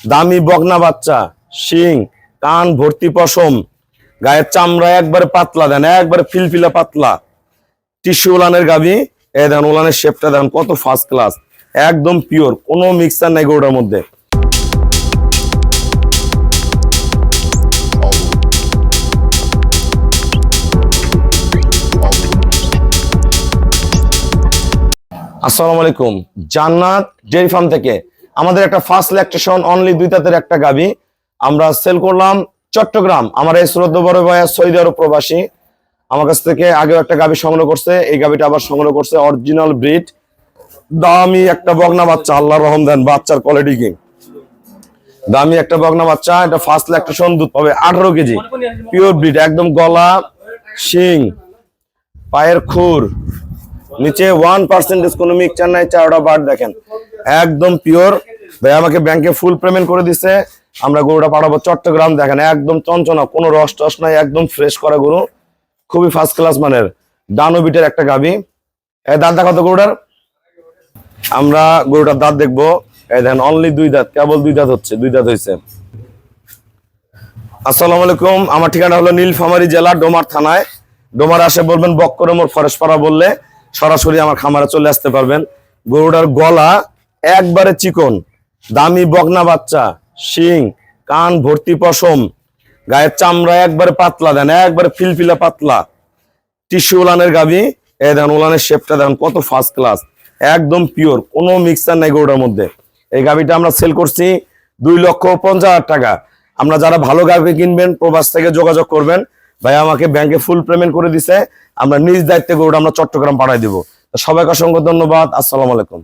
দামি বগনা বাচ্চা, শিং, কান, ভর্তি পশম, গায়ের চামড়া একবারে পাতলা দেন, একবারে ফিলফিলা পাতলা। টিস্যু উলানের গাবি, এ দেন উলানের শেপটা দেন কত ফার্স্ট ক্লাস একদম পিওর কোনো মিক্সার নাই গরুটার মধ্যে। আসসালামু আলাইকুম, জান্নাত ডেয়ারি ফার্ম থেকে আমাদের একটা ফার্স্ট ল্যাকটেশন অনলি দুই তাঁতের একটা গাবি। আমরা সেল করলাম চট্টগ্রাম, আমার এই শ্রদ্ধ বড় ভাইয়া সৌদি আরব প্রবাসী। আমার কাছ থেকে আগেও একটা গাবি সংগ্রহ করছে, এই গাবিটা আবার সংগ্রহ করছে অরিজিনাল ব্রিড দামি একটা বগনা বাচ্চা আল্লাহ রহম দেন, বাচ্চার কোয়ালিটি কি দামি একটা বগনা বাচ্চা, এটা ফার্স্ট ল্যাকটেশন দুধ পাবে আঠারো কেজি। পিওর ব্রিড একদম গলা, শিং, পায়ের খুর। নিচে ওয়ান পার্সেন্টেজ কোনো মিক্সচার নাই, চারটা বার দেখেন। একদম পিওর ভাই, আমাকে ব্যাংকে ফুল পেমেন্ট করে দিছে। আমরা গরুটা পাঠাবো চট্টগ্রাম, দেখেন, একদম চঞ্চনা, কোনো রস টস নাই, একদম ফ্রেশ করা গরু। খুবই ফার্স্ট ক্লাস মানের। ডানো বিটের একটা গাবি এই দাঁত দেখাতো গরুটার। আমরা গরুটার দাঁত দেখব। এই দেখেন অনলি দুই দাঁত, কেবল দুই দাঁত হচ্ছে, দুই দাঁত হয়েছে আসসালামু আলাইকুম, আমার ঠিকানা হলো নীলফামারী জেলা, ডোমার থানায়। ডোমার আসে বলবেন বক্করমোর ফরেশপাড়া বললে সরাসরি আমার খামারে চলে আসতে পারবেন। গরুটার গলা একবারে চিকন, দামি বগনা বাচ্চা, শিং, কান ভর্তি পশম, গায়ের চামড়া একবারে পাতলা দেন, একবারে ফিলফিলা পাতলা। টিস্যু উলানের গাবি, এ দেন উলানের শেপটা দেন, কত ফার্স্ট ক্লাস একদম পিওর কোনো মিক্সার নাই গরুটার মধ্যে। এই গাবিটা আমরা সেল করছি দুই লক্ষ পঞ্চাশ হাজার টাকা। আমরা যারা ভালো গাবি কিনবেন, প্রবাস থেকে যোগাযোগ করবেন, ভাই আমাকে ব্যাংকে ফুল পেমেন্ট করে দিছে, আমরা নিজ দায়িত্বে গরুটা আমরা চট্টগ্রাম পাঠাই দিব। সবাইকে অসংখ্য ধন্যবাদ, আসসালামু আলাইকুম।